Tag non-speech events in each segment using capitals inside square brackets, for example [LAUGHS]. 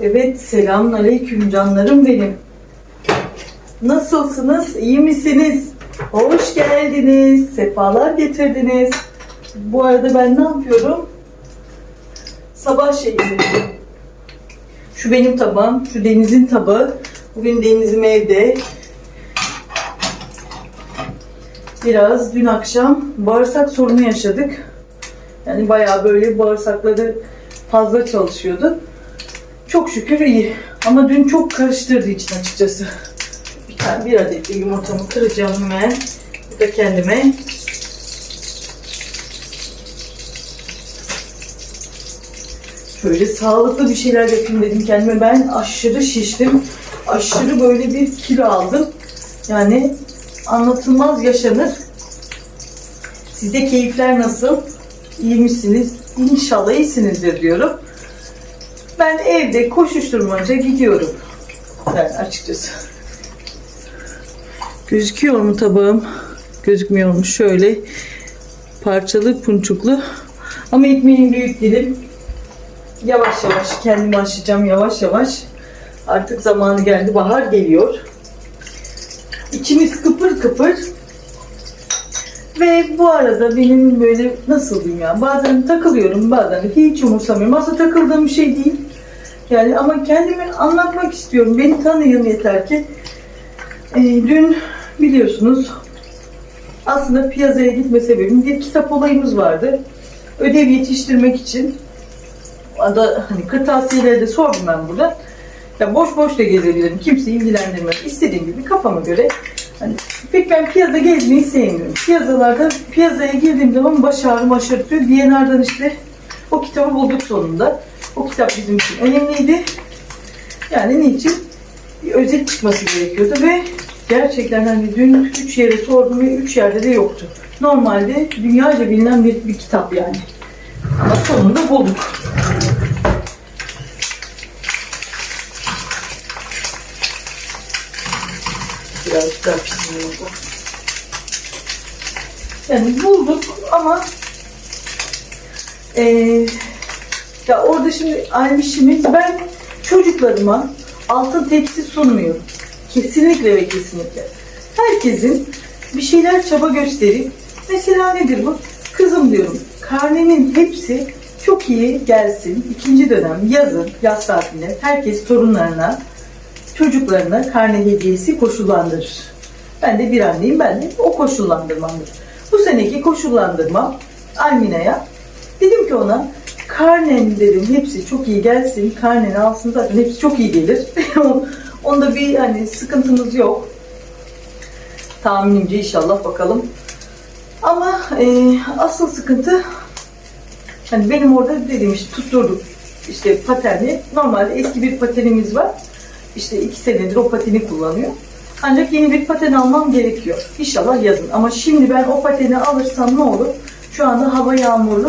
Evet, selamun aleyküm canlarım benim. Nasılsınız? İyi misiniz? Hoş geldiniz. Sefalar getirdiniz. Bu arada ben ne yapıyorum? Sabah şeyi yapıyorum. Şu benim tabağım, şu Deniz'in tabağı. Bugün Deniz'im evde. Biraz dün akşam bağırsak sorunu yaşadık. Yani bayağı böyle bağırsakları fazla çalışıyordu. Çok şükür iyi. Ama dün çok karıştırdığı için açıkçası. Bir tane bir adet de yumurtamı kıracağım hemen. Bu da kendime. Şöyle sağlıklı bir şeyler yapayım dedim kendime. Ben aşırı şiştim. Aşırı böyle bir kilo aldım. Yani anlatılmaz yaşanır. Sizde keyifler nasıl? İyi misiniz? İnşallah iyisinizdir diyorum. Ben evde koşuşturmaca gidiyorum. Yani açıkçası. Gözüküyor mu tabağım? Gözükmüyor mu? Şöyle parçalı punçuklu. Ama ekmeğim büyük dilim. Yavaş yavaş kendimi aşacağım yavaş yavaş. Artık zamanı geldi. Bahar geliyor. İçimiz kıpır kıpır. Ve bu arada benim böyle nasıl diyeyim ya bazen takılıyorum bazen hiç umursamıyorum. Aslında takıldığım bir şey değil. Yani ama kendimi anlatmak istiyorum. Beni tanıyın yeter ki. Ee, dün biliyorsunuz aslında piyazaya gitme sebebim bir kitap olayımız vardı. Ödev yetiştirmek için. Da hani kırtasiyeleri de sordum ben burada. Ya boş boş da gezebilirim. Kimseyi ilgilendirmez. İstediğim gibi kafama göre. Hani pek ben piyazda gezmeyi sevmiyorum. Piyazalarda piyazaya girdiğim zaman baş ağrım aşırtıyor. DNR'dan işte o kitabı bulduk sonunda. O kitap bizim için önemliydi. Yani niçin? Bir özet çıkması gerekiyordu ve gerçekten hani dün üç yere sordum ve üç yerde de yoktu. Normalde dünyaca bilinen bir, bir kitap yani. Ama sonunda bulduk. Yani bulduk ama eee ya orada şimdi Aymiş'imiz ben çocuklarıma altın tepsi sunmuyorum. Kesinlikle ve kesinlikle. Herkesin bir şeyler çaba gösterip mesela nedir bu? Kızım diyorum karnenin hepsi çok iyi gelsin. İkinci dönem yazın, yaz tatilinde herkes torunlarına, çocuklarına karne hediyesi koşullandırır. Ben de bir anneyim, ben de o koşullandırmamdır. Bu seneki koşullandırma Almina'ya dedim ki ona karnen dedim hepsi çok iyi gelsin. Karneni alsın zaten hepsi çok iyi gelir. [LAUGHS] Onda bir hani sıkıntımız yok. Tahminimce inşallah bakalım. Ama e, asıl sıkıntı hani benim orada dediğim işte tutturduk işte pateni. Normalde eski bir patenimiz var. İşte iki senedir o pateni kullanıyor. Ancak yeni bir paten almam gerekiyor. İnşallah yazın. Ama şimdi ben o pateni alırsam ne olur? Şu anda hava yağmurlu.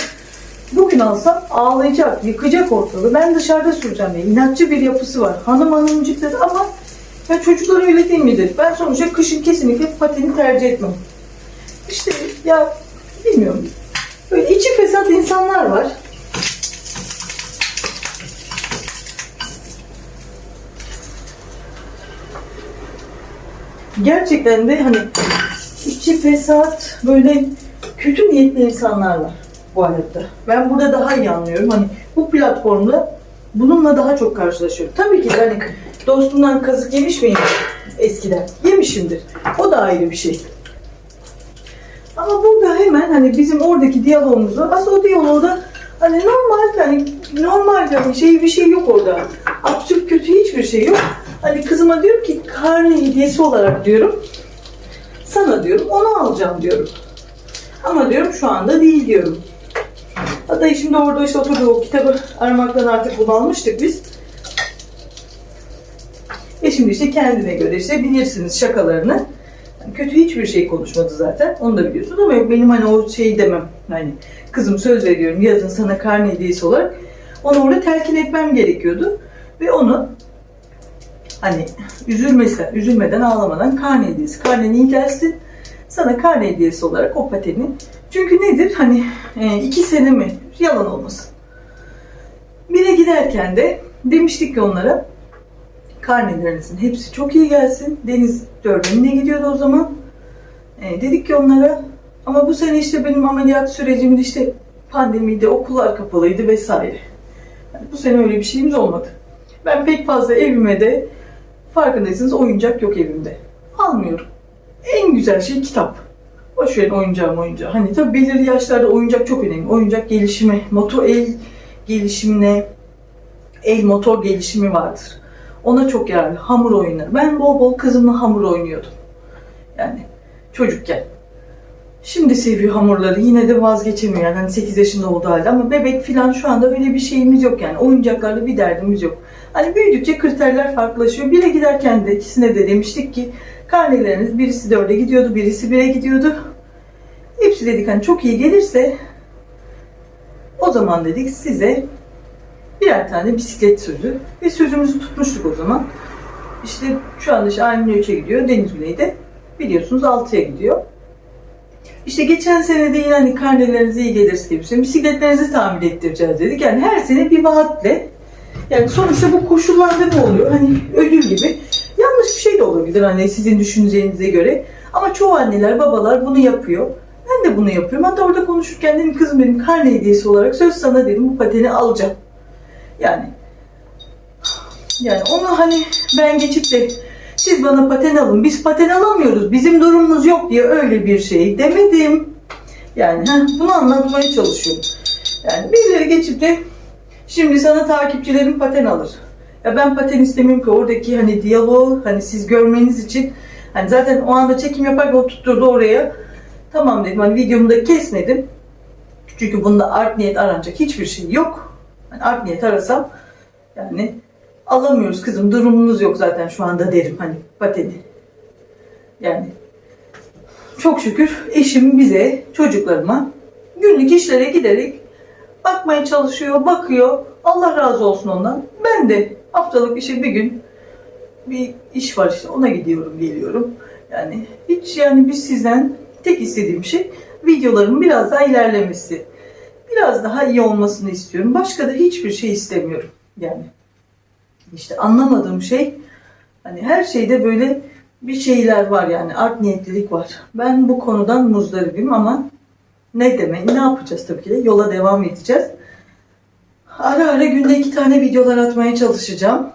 Bugün alsam ağlayacak, yıkacak ortalığı. Ben dışarıda süreceğim diye. İnatçı bir yapısı var. Hanım hanımcıkları ama ya çocuklar öyle değil midir? Ben sonuçta kışın kesinlikle pateni tercih etmem. İşte ya bilmiyorum. Böyle içi fesat insanlar var. Gerçekten de hani içi fesat böyle kötü niyetli insanlar var bu hayatta. Ben burada daha iyi anlıyorum. Hani bu platformda bununla daha çok karşılaşıyorum. Tabii ki hani dostumdan kazık yemiş miyim eskiden? Yemişimdir. O da ayrı bir şey. Ama burada hemen hani bizim oradaki diyalogumuzu aslında o diyalogda hani normal hani normal hani şey bir şey yok orada. Absürt kötü hiçbir şey yok. Hani kızıma diyorum ki karne hediyesi olarak diyorum. Sana diyorum onu alacağım diyorum. Ama diyorum şu anda değil diyorum. Hatta şimdi orada işte oturdu o kitabı aramaktan artık bunalmıştık biz. E şimdi işte kendine göre işte bilirsiniz şakalarını. Yani kötü hiçbir şey konuşmadı zaten. Onu da biliyorsunuz ama yok benim hani o şeyi demem. Hani kızım söz veriyorum yazın sana karne hediyesi olarak. Onu orada telkin etmem gerekiyordu. Ve onu hani üzülmesen, üzülmeden ağlamadan karne hediyesi. Karnen iyi gelsin. Sana karne hediyesi olarak o pateni. Çünkü nedir? Hani e, iki sene mi? Yalan olmasın. Bire giderken de Demiştik ki onlara karnelerinizin hepsi çok iyi gelsin. Deniz dördününe gidiyordu o zaman. E, dedik ki onlara ama bu sene işte benim ameliyat sürecimde işte pandemiydi, okullar kapalıydı vesaire. Yani bu sene öyle bir şeyimiz olmadı. Ben pek fazla evime de farkındaysanız oyuncak yok evimde. Almıyorum. En güzel şey kitap. Boş verin oyuncağı oyuncağı. Hani tabii belirli yaşlarda oyuncak çok önemli. Oyuncak gelişimi, motor el gelişimine, el motor gelişimi vardır. Ona çok yararlı. Hamur oyunları. Ben bol bol kızımla hamur oynuyordum. Yani çocukken. Şimdi seviyor hamurları. Yine de vazgeçemiyor. Yani hani 8 yaşında olduğu halde. Ama bebek falan şu anda öyle bir şeyimiz yok yani. Oyuncaklarla bir derdimiz yok. Hani büyüdükçe kriterler farklılaşıyor. Bire giderken de ikisine de demiştik ki karneleriniz birisi dörde gidiyordu, birisi bire gidiyordu. Hepsi dedik hani çok iyi gelirse o zaman dedik size birer tane bisiklet sözü ve sözümüzü tutmuştuk o zaman. İşte şu anda işte Aymine 3'e gidiyor, Deniz Güney'de biliyorsunuz 6'ya gidiyor. İşte geçen sene de yine hani karnelerinize iyi gelirse gibi bisikletlerinizi tamir ettireceğiz dedik. Yani her sene bir vaatle yani sonuçta bu koşullarda ne oluyor? Hani ödül gibi. Yanlış bir şey de olabilir hani sizin düşüneceğinize göre. Ama çoğu anneler, babalar bunu yapıyor. Ben de bunu yapıyorum. Hatta orada konuşurken dedim kızım benim karne hediyesi olarak söz sana dedim bu pateni alacağım. Yani yani onu hani ben geçip de siz bana paten alın, biz paten alamıyoruz, bizim durumumuz yok diye öyle bir şey demedim. Yani heh, bunu anlatmaya çalışıyorum. Yani birileri geçip de şimdi sana takipçilerin paten alır. Ya ben paten istemiyorum ki oradaki hani diyaloğu hani siz görmeniz için hani zaten o anda çekim yaparken o tutturdu oraya. Tamam dedim hani videomu da kesmedim. Çünkü bunda art niyet aranacak hiçbir şey yok. Hani art niyet arasam yani alamıyoruz kızım durumumuz yok zaten şu anda derim hani pateni. Yani çok şükür eşim bize çocuklarıma günlük işlere giderek bakmaya çalışıyor, bakıyor. Allah razı olsun ondan. Ben de haftalık işe bir gün bir iş var işte ona gidiyorum geliyorum. Yani hiç yani biz sizden tek istediğim şey videoların biraz daha ilerlemesi. Biraz daha iyi olmasını istiyorum. Başka da hiçbir şey istemiyorum. Yani işte anlamadığım şey hani her şeyde böyle bir şeyler var yani art niyetlilik var. Ben bu konudan muzdaribim ama ne demek ne yapacağız tabii ki de yola devam edeceğiz. Ara ara günde iki tane videolar atmaya çalışacağım.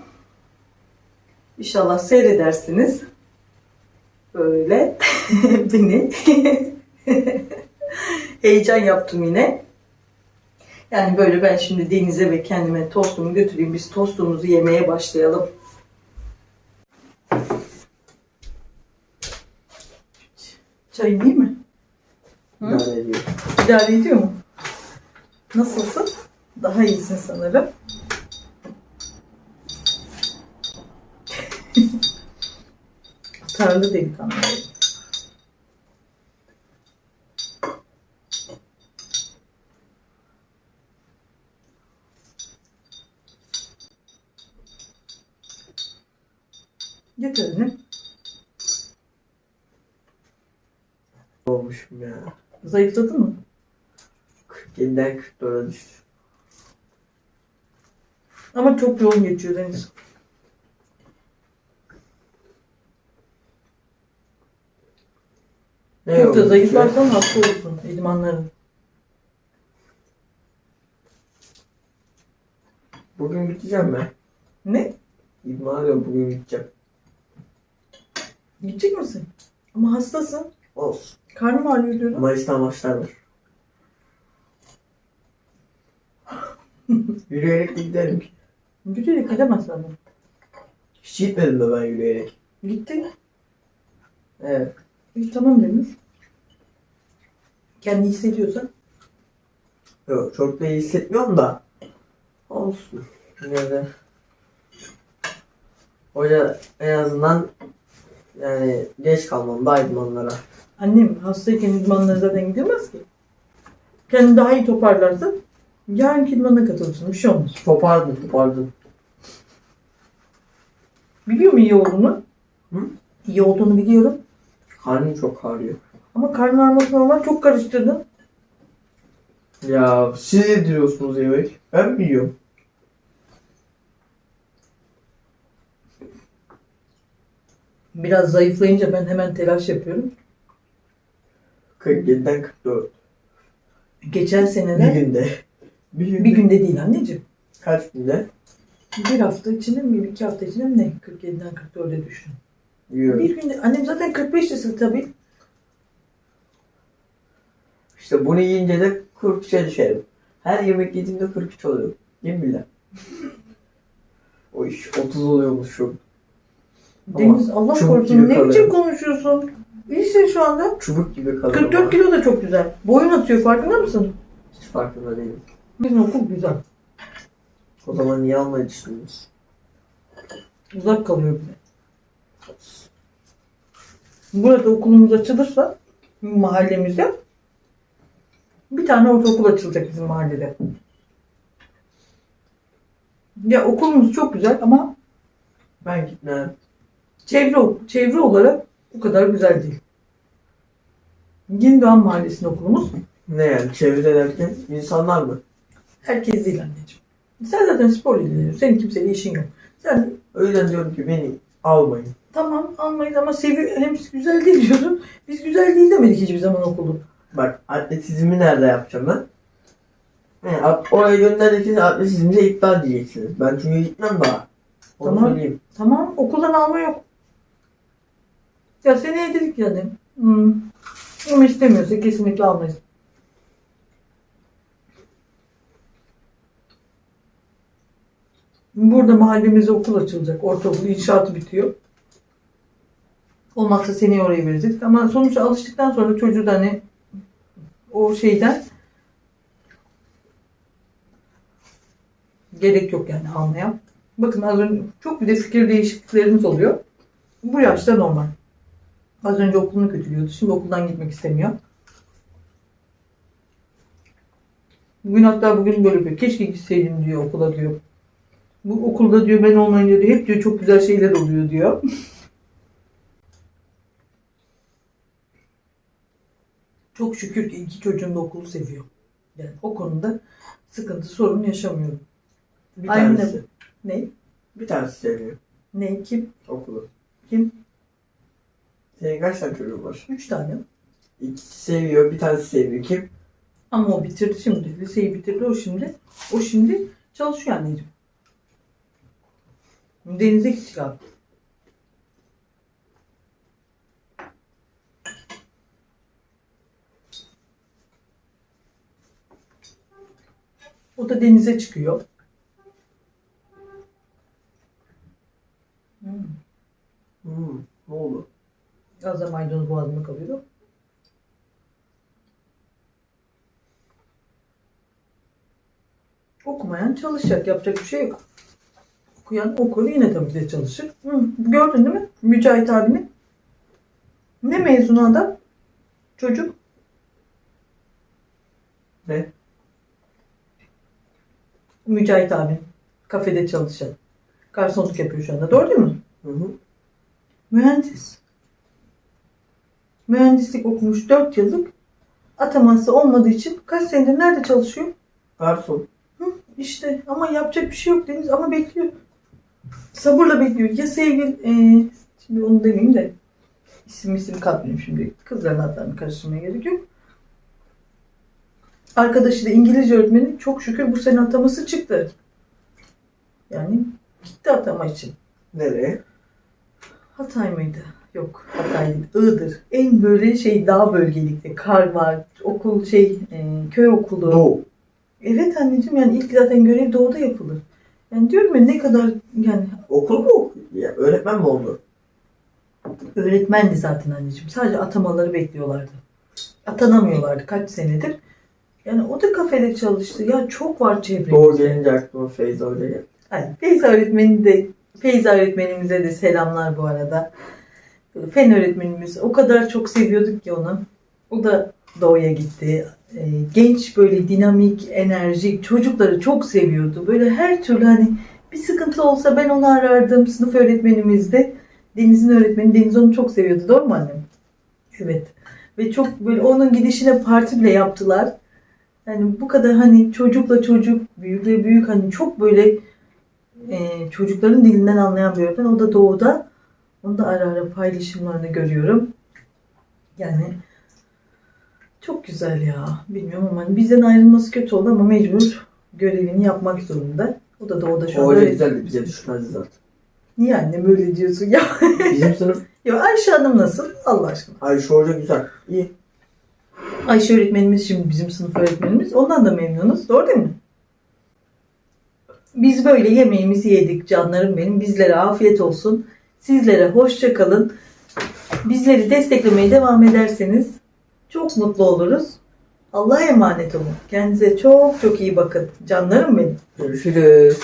İnşallah seyredersiniz. Böyle [LAUGHS] beni [LAUGHS] heyecan yaptım yine. Yani böyle ben şimdi denize ve kendime tostumu götüreyim. Biz tostumuzu yemeye başlayalım. Çayın iyi mi? Hı? İdare ediyor. İdare ediyor mu? Nasılsın? Daha iyisin sanırım. Tarlı delikanlı. Geç Zayıfladın mı? 47'den 44'e düştü. Ama çok yoğun geçiyor Deniz. Ne Çok da zayıflarsan hasta olursun idmanların. Bugün gideceğim ben. Ne? İdmana diyorum bugün gideceğim. Gidecek misin? Ama hastasın. Olsun. Karnım ağrıyor diyorum. Mayıs'ta maçlar var. [LAUGHS] yürüyerek de giderim ki. Güzel gidemezsin ama. Hiç gitmedim de ben yürüyerek. Gittin. Evet. İyi tamam Deniz. Kendi hissediyorsan. Yok çok da iyi hissetmiyorum da. Olsun. Yine de. Hoca en azından yani geç kalmam da idmanlara. Annem hastayken idmanlara zaten gidemez ki. Kendini daha iyi toparlarsa yarınki idmana katılırsın. Bir şey olmaz. Topardı, topardı. Biliyor mu iyi olduğunu? Hı? İyi olduğunu biliyorum. Karnım çok ağrıyor. Ama karnın ağrıması normal. Çok karıştırdın. Ya siz yediriyorsunuz yemek. Ben mi yiyorum? Biraz zayıflayınca ben hemen telaş yapıyorum. 47'den 44. Geçen Bir senede günde. Bir günde. bir günde değil anneciğim. Kaç günde? Bir hafta içinde mi, iki hafta içinde mi ne? 47'den 44'e düştüm. Yiyorum. Bir günde, annem zaten 45 yaşında tabii. İşte bunu yiyince de 43'e düşerim. Her yemek yediğimde 43 oluyor. Yemin billah. O iş 30 oluyormuş şu. Deniz Allah çubuk korusun gibi ne kalıyor. biçim konuşuyorsun? İyisin şu anda. Çubuk gibi kalıyor 44 ama kilo da çok güzel. Boyun atıyor farkında mısın? Hiç farkında değilim. Bizim okul güzel. O zaman niye almayı düşünüyorsun? Uzak kalıyor bile. Burada okulumuz açılırsa mahallemizde bir tane ortaokul açılacak bizim mahallede. Ya okulumuz çok güzel ama Ben gitmem. çevre çevre olarak bu kadar güzel değil. Gündoğan Mahallesi'nde okulumuz. Ne yani çevre derken insanlar mı? Herkes değil anneciğim. Sen zaten sporla ilgileniyorsun. Senin kimseyle işin yok. Sen O yüzden diyorum ki beni almayın. tamam almayız ama sevi hem güzel değil diyorsun. Biz güzel değil demedik hiçbir zaman okulu. Bak atletizmi nerede yapacağım ben? He, at- oraya gönderirken atletizmde iptal diyeceksiniz. Ben çünkü gitmem daha. Onu Tamam. söyleyeyim. Tamam okuldan alma yok. Ya seneye dedik yani. Hmm. Ama istemiyorsa kesinlikle almayız. Burada mahallemizde okul açılacak. Ortaokul inşaatı bitiyor. Olmazsa seneye oraya verecek. Ama sonuçta alıştıktan sonra çocuğu da hani o şeyden gerek yok yani almaya. Bakın az önce çok bir de fikir değişikliklerimiz oluyor. Bu yaşta normal. Az önce okulunu kötülüyordu. Şimdi okuldan gitmek istemiyor. Bugün hatta bugün böyle bir keşke gitseydim diyor okula diyor. Bu okulda diyor ben olmayınca diyor hep diyor çok güzel şeyler oluyor diyor. [LAUGHS] çok şükür ki iki çocuğum da okulu seviyor. Yani o konuda sıkıntı sorun yaşamıyorum. Bir tanesi. Ne? Bir tanesi seviyor Ne? Kim? okulu. Kim? Senin kaç tane çocuğun var? Üç tane. İkisi seviyor, bir tanesi seviyor. Kim? Ama o bitirdi şimdi. Liseyi bitirdi o şimdi. O şimdi çalışıyor anneciğim. Denize abi. O da denize çıkıyor. Hmm. Hmm, ne oldu? Az da maydanoz boğazıma kalıyor. Okumayan çalışacak. Yapacak bir şey yok. Okuyan okur yine tabii ki de çalışır. Hı, gördün değil mi? Mücahit abini. Ne mezunu adam? Çocuk. Ne? Mücahit abin. Kafede çalışan. Garsonluk yapıyor şu anda. Doğru değil mi? Hı hı. Mühendis. Mühendislik okumuş 4 yıllık. Ataması olmadığı için kaç senedir nerede çalışıyor? Garson. Hı, işte ama yapacak bir şey yok Deniz ama bekliyor. Sabırla bekliyor. Ya sevgili, e, şimdi onu demeyeyim de isim isim katmayayım şimdi. Kızların adlarını karıştırmaya gerek yok. Arkadaşı da İngilizce öğretmeni çok şükür bu sene ataması çıktı. Yani gitti atama için. Nereye? Hatay mıydı? Yok Hatay değil. Iğdır. En böyle şey dağ bölgelikte. Kar var. Okul şey e, köy okulu. Doğu. Evet anneciğim yani ilk zaten görev doğuda yapılır. Yani diyorum ya ne kadar yani Okul mu? Ya, öğretmen mi oldu? öğretmendi zaten anneciğim. Sadece atamaları bekliyorlardı. Atanamıyorlardı kaç senedir. Yani o da kafede çalıştı. Ya çok var çevremizde. Doğu gelince aklıma Feyza Hoca geldi. Yani Feyza öğretmeni de Feyza öğretmenimize de selamlar bu arada. Fen öğretmenimiz o kadar çok seviyorduk ki onu. O da doğuya gitti. Ee, Genç böyle dinamik, enerjik çocukları çok seviyordu. Böyle her türlü hani bir sıkıntı olsa ben onu arardım. Sınıf öğretmenimiz de Deniz'in öğretmeni. Deniz onu çok seviyordu. Doğru mu annem? Evet. Ve çok böyle onun gidişine parti bile yaptılar. Yani bu kadar hani çocukla çocuk, büyükle büyük hani çok böyle e, çocukların dilinden anlayan bir öğretmen. O da doğuda. Onu da ara ara paylaşımlarını görüyorum. Yani çok güzel ya. Bilmiyorum ama hani bizden ayrılması kötü oldu ama mecbur görevini yapmak zorunda. O da doğuda şu O an öyle öyle. güzeldi bize düşmezdi zaten. Niye anne böyle diyorsun ya? [LAUGHS] Bizim sınıf ya Ayşe Hanım nasıl? Allah aşkına. Ayşe Hoca güzel. İyi. Ayşe öğretmenimiz şimdi bizim sınıf öğretmenimiz. Ondan da memnunuz. Doğru değil mi? Biz böyle yemeğimizi yedik canlarım benim. Bizlere afiyet olsun. Sizlere hoşça kalın. Bizleri desteklemeye devam ederseniz çok mutlu oluruz. Allah'a emanet olun. Kendinize çok çok iyi bakın. Canlarım benim. Görüşürüz.